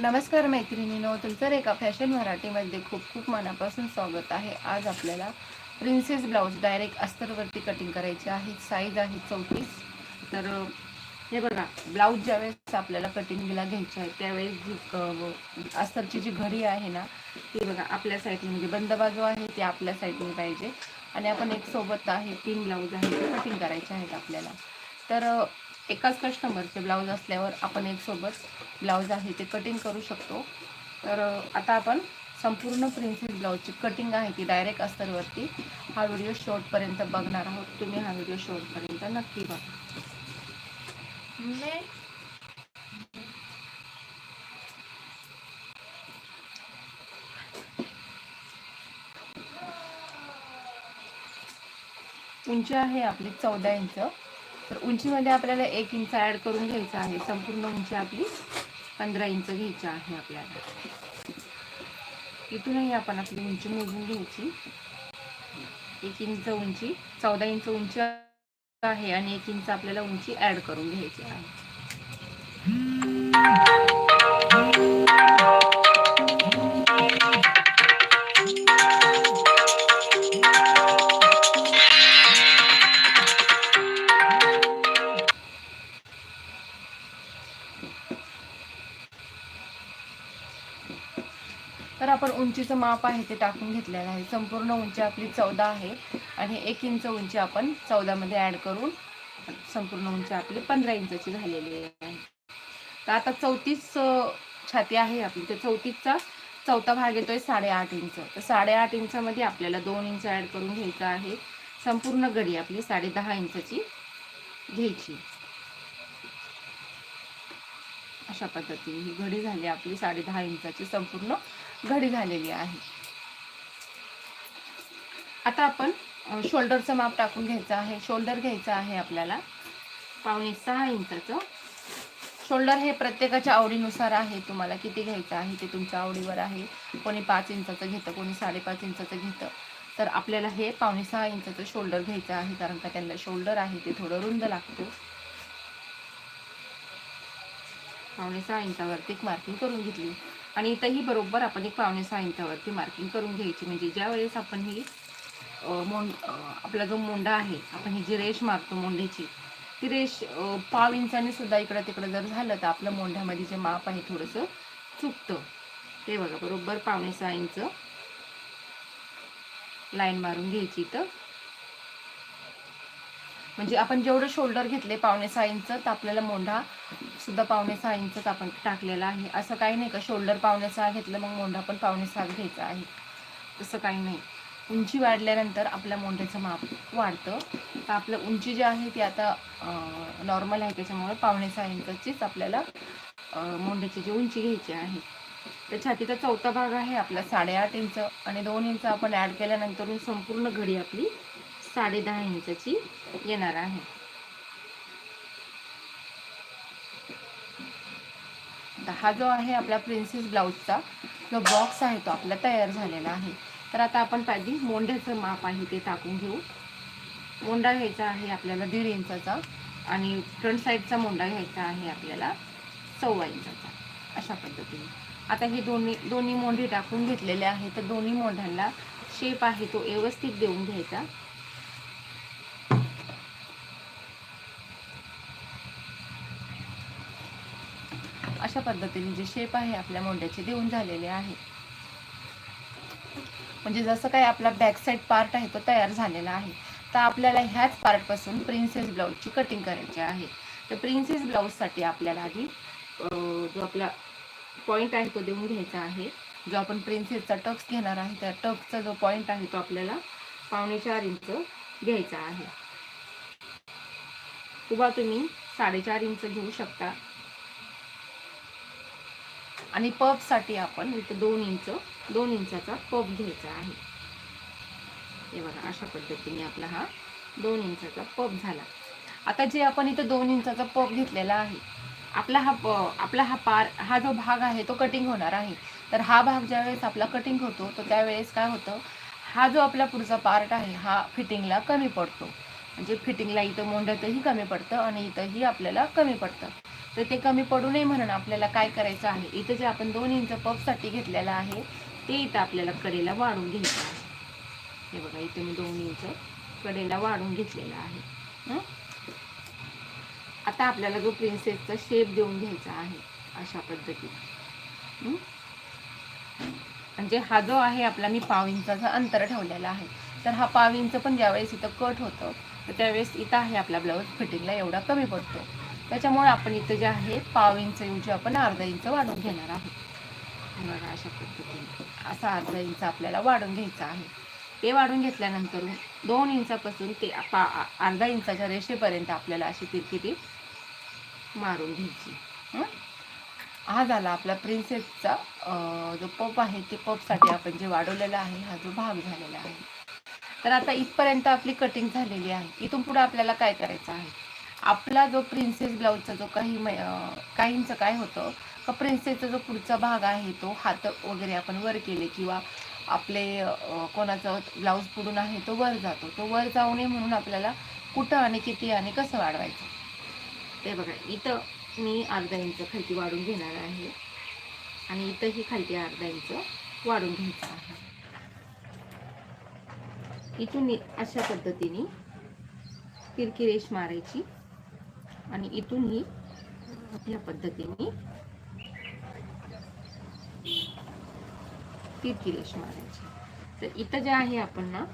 नमस्कार मैत्रिणीनो तुमचं रेखा फॅशन मराठीमध्ये खूप खूप मनापासून स्वागत आहे. आज आपल्याला प्रिन्सेस ब्लाऊज डायरेक्ट अस्तरवरती कटिंग करायची आहे. साईज आहे चौतीस. तर हे बघा ब्लाऊज ज्यावेळेस आपल्याला कटिंगला घ्यायची आहे त्यावेळेस जी अस्तरची जी घडी आहे ना ती बघा आपल्या साईडने म्हणजे बंद बाजू आहे ती आपल्या साईडने पाहिजे. आणि आपण एक सोबत आहे तीन ब्लाऊज आहे ते कटिंग करायचे आहेत आपल्याला. तर एकाच कस्टमरचे ब्लाऊज असल्यावर आपण एक सोबत ब्लाऊज आहे ते कटिंग करू शकतो. तर आता आपण संपूर्ण प्रिन्सेस ब्लाऊजची कटिंग आहे ती डायरेक्ट अस्तरवरती. हा व्हिडिओ शेवटपर्यंत बघणार आहोत. तुम्ही हा व्हिडिओ शेवटपर्यंत नक्की बघा. उंची आहे आपली चौदा इंच. तर उंचीमध्ये आपल्याला एक इंच ॲड करून घ्यायचं आहे. संपूर्ण उंची आपली पंधरा इंच घ्यायच्या आहे आपल्याला. इथूनही आपण आपली उंची मोजून घ्यायची. एक इंच उंची चौदा इंच उंची आहे आणि एक इंच आपल्याला उंची ॲड करून घ्यायची आहे. उंचीचं माप आहे ते टाकून घेतलेलं आहे. संपूर्ण उंची आपली चौदा आहे आणि एक इंच उंची आपण चौदामध्ये ॲड करून संपूर्ण उंची आपली पंधरा इंचाची झालेली आहे. तर आता चौतीस छाती आहे आपली. तर चौतीसचा चौथा भाग येतोय साडेआठ इंच. तर साडेआठ इंचामध्ये आपल्याला दोन इंच ॲड करून घ्यायचं आहे. संपूर्ण गडी आपली साडे दहा इंचाची घ्यायची. अशा पद्धतीने ही घडी झाली आपली साडे दहा इंचाची संपूर्ण घडी झालेली आहे. आता आपण शोल्डरचं माप टाकून घ्यायचं आहे. शोल्डर घ्यायचं आहे आपल्याला. पावणे सहा इंचाचं. शोल्डर हे प्रत्येकाच्या आवडीनुसार आहे. तुम्हाला किती घ्यायचं आहे ते तुमच्या आवडीवर आहे. कोणी पाच इंचाचं घेतं कोणी साडेपाच इंचाचं घेतं. तर आपल्याला हे पावणे सहा इंचाचं शोल्डर घ्यायचं आहे कारण का त्यांना शोल्डर आहे ते थोडं रुंद लागतो. पावणे सहा इंचावरती मार्किंग करून घेतली. आणि इथंही बरोबर आपण एक पावणे सहा इंचावरती मार्किंग करून घ्यायची. म्हणजे ज्या वेळेस आपण ही मोंड आपला जो मोंडा आहे आपण ही जी रेष मारतो मोंढ्याची ती रेष पाव इंचाने सुद्धा इकडं तिकडं जर झालं तर आपलं मोंढ्यामध्ये जे माप आहे थोडंसं चुकतं. ते बघा बरोबर पावणे सहा इंच लाईन मारून घ्यायची इथं. म्हणजे आपण जेवढं शोल्डर घेतले पावणे सहा इंच तर आपल्याला मोंढा सुद्धा पावणे सहा इंचच आपण टाकलेला आहे. असं काही नाही का शोल्डर पावणे सहा घेतलं मग मोंढा पण पावणे सहा घ्यायचा आहे. तसं काही नाही. उंची वाढल्यानंतर आपल्या मोंढ्याचं माप वाढतं. तर आपलं उंची जी आहे ती आता नॉर्मल आहे. त्याच्यामुळे पावणे सहा इंचचीच आपल्याला मोंढ्याची जी उंची घ्यायची आहे. तर छातीचा चौथा भाग आहे आपला साडेआठ इंच आणि दोन इंच आपण ॲड केल्यानंतर संपूर्ण घडी आपली साडे दहा इंचाची येणार आहे. हा जो आहे आपला प्रिन्सेस ब्लाऊजचा जो बॉक्स आहे तो आपला तयार झालेला आहे. तर आता आपण पाहिजे मोंढ्याचं माप आहे ते टाकून घेऊ. मोंडा घ्यायचा आहे आपल्याला दीड इंचाचा आणि फ्रंट साईडचा मोंडा घ्यायचा आहे आपल्याला सव्वा इंचाचा अशा पद्धतीने. आता हे दोन्ही दोन्ही मोंढे टाकून घेतलेले आहे तर दोन्ही मोंढ्यांना शेप आहे तो व्यवस्थित देऊन घ्यायचा. अशा पद्धतीने जे शेप आहे आपल्या मोंड्याचे देऊन झालेले आहे. म्हणजे जसं काही आपला बॅक साईड पार्ट आहे तो तयार झालेला आहे. तर आपल्याला ह्याच पार्टपासून प्रिन्सेस ब्लाऊजची कटिंग करायची आहे. तर प्रिन्सेस ब्लाऊजसाठी आपल्याला आधी जो आपला पॉईंट आहे तो देऊन घ्यायचा आहे. जो आपण प्रिन्सेसचा टक्स घेणार आहे त्या टक्सचा जो पॉईंट आहे तो आपल्याला पावणे चार इंच घ्यायचा आहे. उभा तुम्ही साडेचार इंच घेऊ शकता. आणि पफसाठी आपण इथं दोन इंच दोन इंचाचा पफ घ्यायचा आहे. हे बघा अशा पद्धतीने आपला हा दोन इंचाचा पफ झाला. आता जे आपण इथं दोन इंचाचा पफ घेतलेला आहे आपला हा प आपला हा पार हा जो भाग आहे तो कटिंग होणार आहे. तर हा भाग ज्यावेळेस आपला कटिंग होतो तर त्यावेळेस काय होतं हा जो आपला पुढचा पार्ट आहे हा फिटिंगला कमी पडतो. म्हणजे फिटिंगला इथं मोंढ्यातही कमी पडतं आणि इथंही आपल्याला कमी पडतं. तर ते कमी पडू नये म्हणून आपल्याला काय करायचं आहे? इथं जे आपण दोन इंच पफसाठी घेतलेलं आहे ते इथं आपल्याला कडेला वाढून घ्यायचं आहे. हे बघा इथे मी दोन इंच कडेला वाढून घेतलेला आहे. आता आपल्याला जो प्रिन्सेसचा शेप देऊन घ्यायचा आहे अशा पद्धतीने. म्हणजे हा जो आहे आपला मी पाव इंचाचा अंतर ठेवलेला आहे तर हा पाव इंच पण ज्यावेळेस इथं कट होतं तर त्यावेळेस इथं आहे आपला ब्लाऊज फिटिंगला एवढा कमी पडतो. त्याच्यामुळे आपण इथं जे आहे पाव इंच इंच आपण अर्धा इंच वाढवून घेणार आहोत. बघा अशा पद्धतीने. असा अर्धा इंच आपल्याला वाढून घ्यायचा आहे. ते वाढून घेतल्यानंतर दोन इंचापासून ते पा अर्धा इंचाच्या रेषेपर्यंत आपल्याला अशी तिरकी मारून घ्यायची. हा? झाला आपला प्रिन्सेसचा जो पप आहे ते पपसाठी आपण जे वाढवलेला आहे हा जो भाग झालेला आहे. तर आता इथपर्यंत आपली कटिंग झालेली आहे. इथून पुढे आपल्याला काय करायचं आहे? आपला जो प्रिन्सेस ब्लाऊजचा जो काही मै- काहींचं काय होतं का प्रिन्सेसचा जो पुढचा भाग आहे तो हात वगैरे आपण वर केले किंवा आपले कोणाचा ब्लाऊज पुढून आहे तो वर जातो. तो वर जाऊ नये म्हणून आपल्याला कुठं आणि किती आणि कसं वाढवायचं? ते बघा इथं मी अर्धा इंच खालती वाढून घेणार आहे आणि इथंही खालती अर्धा इंच वाढून घ्यायचं आहे. इथून अशा पद्धतीने तिरकी रेष मारायची. आणि इथूनही या पद्धतीने तिरकी रेष मारायची. तर इथं जे आहे आपण ना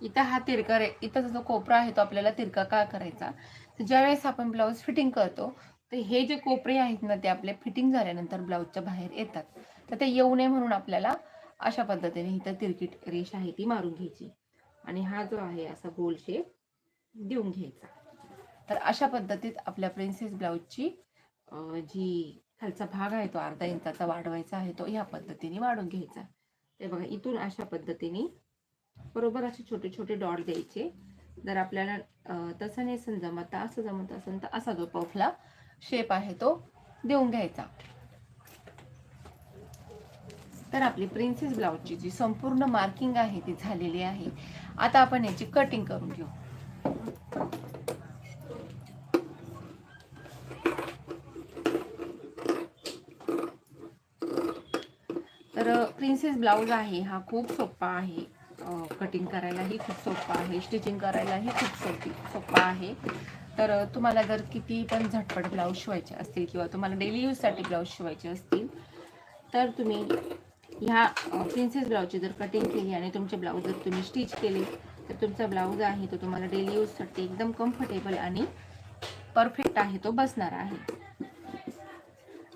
इथं हा तिरका रे इथं जो कोपरा आहे तो आपल्याला तिरका का करायचा? तर ज्यावेळेस आपण ब्लाऊज फिटिंग करतो तर हे जे कोपरे आहेत ना ते आपले फिटिंग झाल्यानंतर ब्लाऊजच्या बाहेर येतात. तर ते येऊ नये म्हणून आपल्याला अशा पद्धतीने इथं तिरकी रेष आहे ती मारून घ्यायची. आणि हा जो आहे असा गोल शेप देऊन घ्यायचा. तर अशा पद्धतीत आपल्या प्रिन्सेस ब्लाऊजची जी खालचा भाग आहे तो अर्धा इंचाचा वाढवायचा आहे तो ह्या पद्धतीने वाढून घ्यायचा. ते बघा इथून अशा पद्धतीने बरोबर असे छोटे छोटे डॉट द्यायचे. जर आपल्याला तसं नाही जमत असं जमत असेल तर असा जो पफला शेप आहे तो देऊन घ्यायचा. तर आपली प्रिन्सेस ब्लाऊजची जी संपूर्ण मार्किंग आहे ती झालेली आहे. आता आपण याची कटिंग करून घेऊ. तर प्रिन्सेस ब्लाऊज आहे हा खूप सोपा आहे. कटिंग करायलाही खूप सोपा आहे. स्टिचिंग करायलाही खूप सोपी सोपा आहे. तर तुम्हाला जर किती पण झटपट ब्लाऊज शिवायचे असतील किंवा तुम्हाला डेली यूजसाठी ब्लाऊज शिवायचे असतील तर तुम्ही ह्या प्रिन्सेस ब्लाऊजची जर कटिंग केली आणि तुमचे ब्लाऊज जर तुम्ही स्टिच केले तर तुमचा ब्लाऊज आहे तो तुम्हाला डेली यूजसाठी एकदम कम्फर्टेबल आणि परफेक्ट आहे तो बसणार आहे.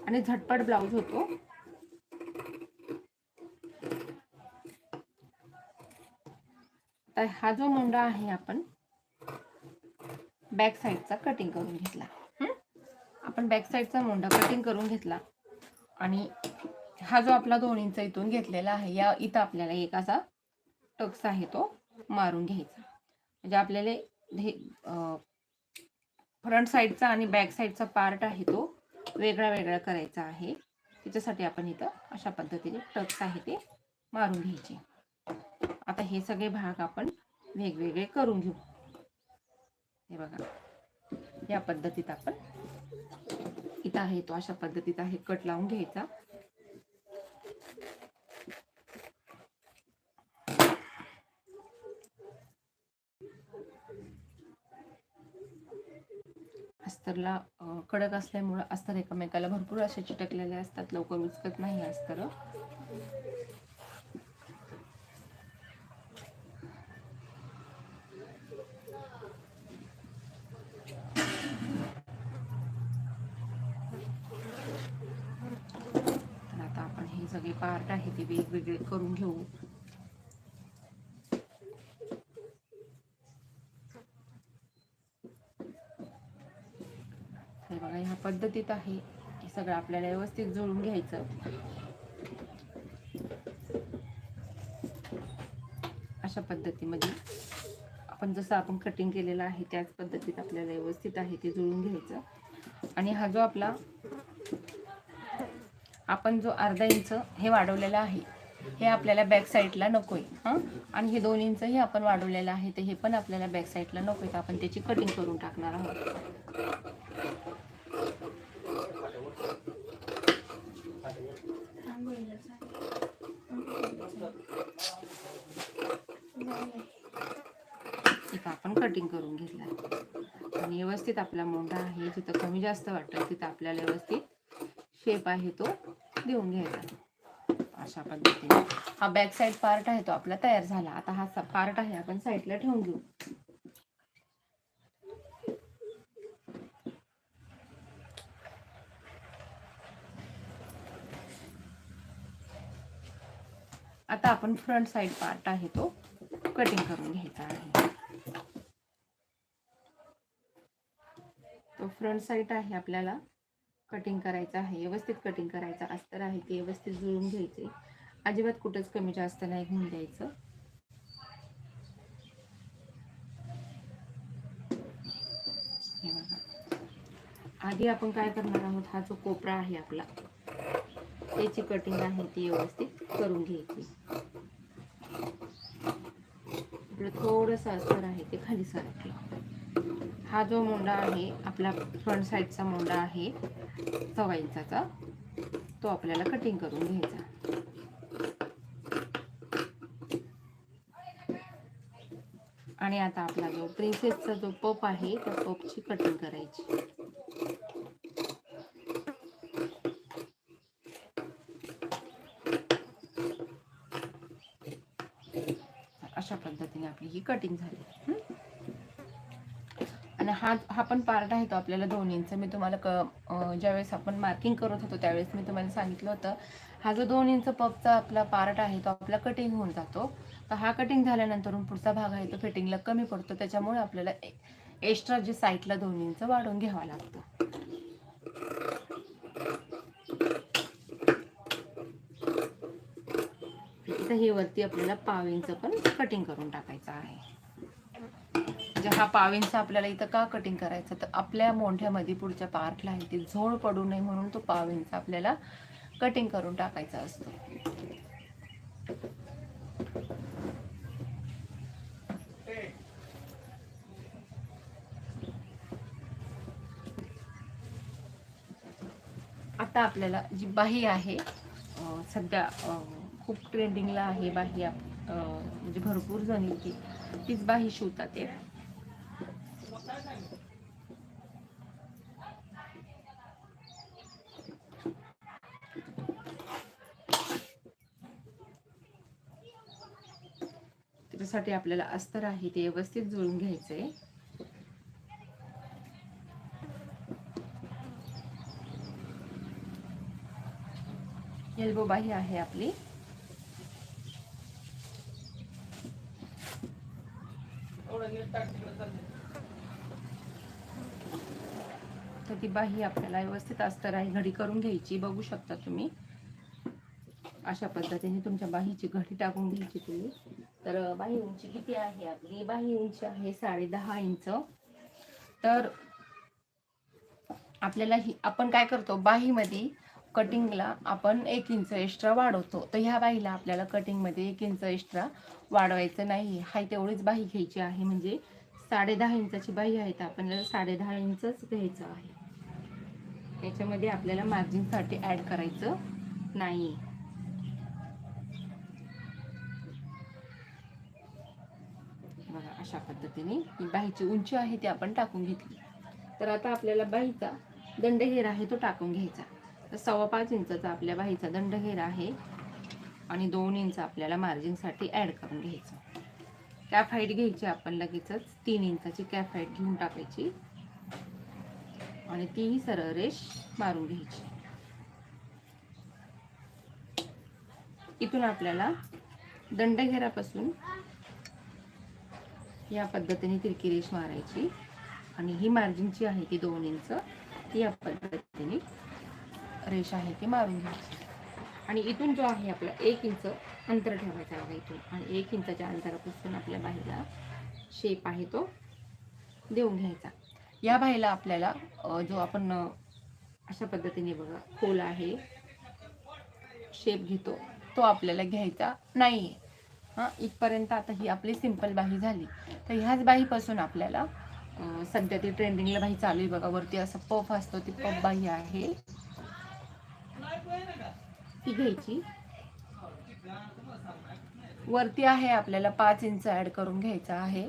आणि झटपट ब्लाऊज होतो. तर हा जो मुंडा आहे आपण बॅक साईडचा कटिंग करून घेतला. आपण बॅक साईडचा मुंडा कटिंग करून घेतला. आणि हा जो आपला दोन इंच इथून घेतलेला आहे या इथं आपल्याला एक असा टक्स आहे तो मारून घ्यायचा. म्हणजे आपल्याला हे फ्रंट साईडचा आणि बॅक साईडचा पार्ट आहे तो वेगळा वेगळा करायचा आहे. त्याच्यासाठी आपण इथं अशा पद्धतीने टक्स आहे ते मारून घ्यायचे. आता हे सगळे भाग आपण वेगवेगळे करून घेऊ. हे बघा. या पद्धतीत आपण इथं आहे तो अशा पद्धतीत आहे कट लावून घ्यायचा. अस्तरला कडक असल्यामुळं अस्तर एकमेकाला भरपूर असे चिटकलेले असतात. लवकर उचकत नाही अस्तर तर आता आपण हे सगळे पार्ट आहे ते वेगवेगळे करून घेऊ हे बघा ह्या पद्धतीत आहे. हे सगळं आपल्याला व्यवस्थित जुळून घ्यायचं. अशा पद्धतीमध्ये आपण जसं आपण कटिंग केलेलं आहे त्याच पद्धतीत आपल्याला व्यवस्थित आहे ते जुळून घ्यायचं. आणि हा जो आपला आपण जो अर्धा इंच हे वाढवलेला आहे हे आपल्याला बॅक साईडला नको आहे हां? आणि हे दोन इंचही आपण वाढवलेलं आहे तर हे पण आपल्याला बॅक साईडला नको आहे तर आपण त्याची कटिंग करून टाकणार आहोत. आपण कटिंग करून घेतला आणि व्यवस्थित आपला मोठा आहे जिथं कमी जास्त वाटतं तिथं आपल्याला व्यवस्थित शेप आहे तो देऊन घ्यायचा. अशा पद्धतीने. हा बॅक साईड पार्ट आहे तो आपला तयार झाला. आता हा पार्ट आहे आपण साईडला ठेवून घेऊ. आता आपण फ्रंट साईड पार्ट आहे तो कटिंग करून घ्यायचा आहे. तो फ्रंट साईड आहे आपल्याला. कटिंग करायचं आहे व्यवस्थित कटिंग करायचं अस्तर आहे ते व्यवस्थित जुळून घ्यायचे. अजिबात कुठंच कमी जास्त नाही घेऊन द्यायचं. हे बघा. आधी आपण काय करणार आहोत? हा जो कोपरा आहे आपला त्याची कटिंग आहे ती व्यवस्थित करून घ्यायची. आपलं थोडंसं अस्तर आहे ते खाली सरकलं हा जो मोंडा आहे आपला फ्रंट साईडचा मोंडा आहे सव्वा इंचाचा तो आपल्याला कटिंग करून घ्यायचा. आणि आता आपला जो प्रिन्सेसचा जो पप आहे त्या पपची कटिंग करायची अशा पद्धतीने आपली ही कटिंग झाली. आणि हा हा पण पार्ट आहे तो आपल्याला दोन इंच मी तुम्हाला क ज्यावेळेस आपण मार्किंग करत होतो त्यावेळेस मी तुम्हाला सांगितलं होतं. हा जो दोन इंच पपचा आपला पार्ट आहे तो आपला कटिंग होऊन जातो. तर हा कटिंग झाल्यानंतर पुढचा भाग आहे तो फिटिंगला कमी पडतो. त्याच्यामुळे आपल्याला एक्स्ट्रा जे साईडला दोन इंच वाढवून घ्यावा लागतं. इथं हे वरती आपल्याला पाविंचं पण कटिंग करून टाकायचं आहे. म्हणजे हा पाविंचा आपल्याला इथं का कटिंग करायचं? तर आपल्या मोंढ्यामध्ये पुढच्या पार्टला आहे ती झोळ पडू नये म्हणून तो पाविंचा आपल्याला कटिंग करून टाकायचा असतो. आता आपल्याला जी बाही आहे सध्या खूप ट्रेंडिंगला आहे बाही आप- म्हणजे भरपूर जणी ती तीच बाही शिवतात ते. त्याच्यासाठी आपल्याला अस्तर आहे ते व्यवस्थित जुळून घ्यायचंय एल्बो बाही आहे आपली. तर ती बाही आपल्याला व्यवस्थित अस्तर आहे घडी करून घ्यायची बघू शकता तुम्ही. अशा पद्धतीने तुमच्या बाहीची घडी टाकून घ्यायची तुम्ही. तर बाही उंची किती आहे आपली? बाही उंची आहे साडे दहा इंच. तर आपल्याला ही आपण काय करतो बाहीमध्ये कटिंगला आपण एक इंच एक्स्ट्रा वाढवतो. तर ह्या बाईला आपल्याला कटिंगमध्ये एक इंच एक्स्ट्रा वाढवायचं नाही. हाय तेवढीच बाही घ्यायची आहे. म्हणजे साडे दहा इंचाची बाही आहे तर आपल्याला साडे दहा इंचच घ्यायचं आहे. याच्यामध्ये आपल्याला मार्जिनसाठी ॲड करायचं नाही. बघा अशा पद्धतीने ही बाहीची उंची आहे ती आपण टाकून घेतली. तर आता आपल्याला बाहीचा दंडघेर आहे तो टाकून घ्यायचा. तर सव्वा पाच इंचाचा आपल्या बाहीचा दंडघेर आहे. आणि दोन इंच आपल्याला मार्जिनसाठी ॲड करून घ्यायचं. कॅफ हाईट घ्यायची आपण लगेचच. तीन इंचाची कॅफ हाईट घेऊन टाकायची. आणि तीही सरळ रेष मारून घ्यायची. इथून आपल्याला दंडघेरापासून या पद्धतीने तिरकी रेष मारायची. आणि ही मार्जिनची आहे ती दोन इंच ती या पद्धतीने रेष आहे ती मारून घ्यायची. आणि इथून जो आहे आपला एक इंच अंतर ठेवायचा आहे इथून. आणि एक इंचाच्या अंतरापासून आपल्या बाईला शेप आहे तो देऊन घ्यायचा. या बाईला आपल्याला जो आपण अशा पद्धतीने बघा खोल आहे शेप घेतो तो आपल्याला घ्यायचा नाही आहे हां इथपर्यंत आता ही आपली सिंपल बाही झाली. तर ह्याच बाहीपासून आपल्याला सध्या ती ट्रेंडिंगला बाही चालू आहे बघा. वरती असं पफ असतो ती पफ बाही आहे. ती घ्यायची. वरती आहे आपल्याला पाच इंच ऍड करून घ्यायचा आहे.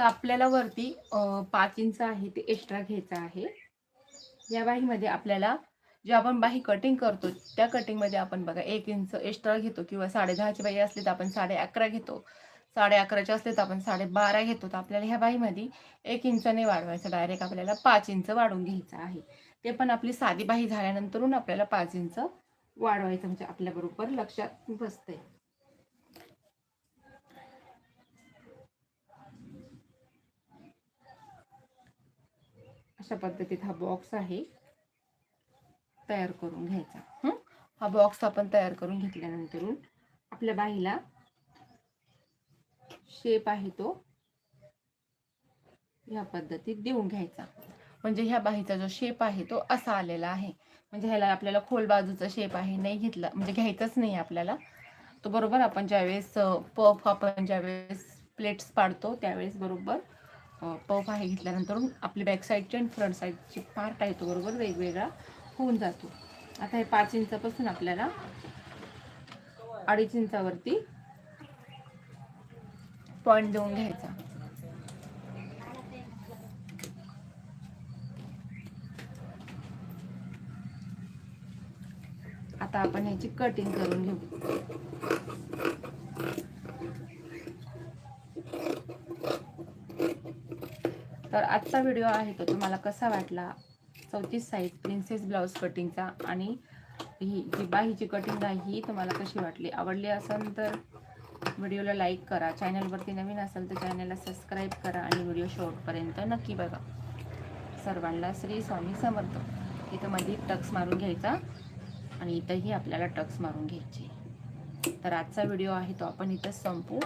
तर आपल्याला वरती पाच इंच आहे ते एक्स्ट्रा घ्यायचं आहे. या बाहीमध्ये आपल्याला जे आपण बाही कटिंग करतो त्या कटिंगमध्ये आपण बघा एक इंच एक्स्ट्रा घेतो किंवा साडे दहाची असली तर आपण साडे अकरा घेतो. साडे अकराची असले तर आपण साडे बारा घेतो. तर आपल्याला ह्या बाहीमध्ये एक इंचाने वाढवायचं. डायरेक्ट आपल्याला पाच इंच वाढवून घ्यायचं आहे. ते पण आपली साधी बाही झाल्यानंतरून आपल्याला पाच इंच वाढवायचं म्हणजे आपल्याबरोबर लक्षात बसतंय. अशा पद्धतीत हा बॉक्स आहे. तयार करून घ्यायचा. हा? बॉक्स आपण तयार करून घेतल्यानंतर आपल्या बाईला शेप आहे तो ह्या पद्धतीत देऊन घ्यायचा. म्हणजे ह्या बाहीचा जो शेप आहे तो असा आलेला आहे. म्हणजे ह्याला आपल्याला खोल बाजूचा शेप आहे नाही घेतला म्हणजे घ्यायचाच नाही आपल्याला. तो बरोबर आपण ज्यावेळेस पफ आपण ज्यावेळेस प्लेट्स पाडतो त्यावेळेस बरोबर पफ आहे घेतल्यानंतर आपली बॅक साईडची आणि फ्रंट साईडची पार्ट आहे तो बरोबर वेगवेगळा होऊन जातो. आता हे पाच इंचापासून आपल्याला अडीच इंचावरती पॉईंट देऊन घ्यायचा. आता आपण ह्याची कटिंग करून घेऊ. तर आजचा व्हिडिओ आहे तो तुम्हाला कसा वाटला? चौतीस साईज प्रिन्सेस ब्लाऊज कटिंगचा आणि ही जी बाहीची कटिंग आहे ही तुम्हाला कशी वाटली? आवडली असेल तर व्हिडिओला लाईक करा. चॅनलवरती नवीन असेल तर चॅनलला सबस्क्राईब करा आणि व्हिडिओ शेवटपर्यंत नक्की बघा. सर्वांना श्री स्वामी समर्थ. इथं मध्ये टक्स मारून घ्यायचा आणि इथंही आपल्याला टक्स मारून घ्यायचे. तर आजचा व्हिडिओ आहे तो आपण इथं संपू.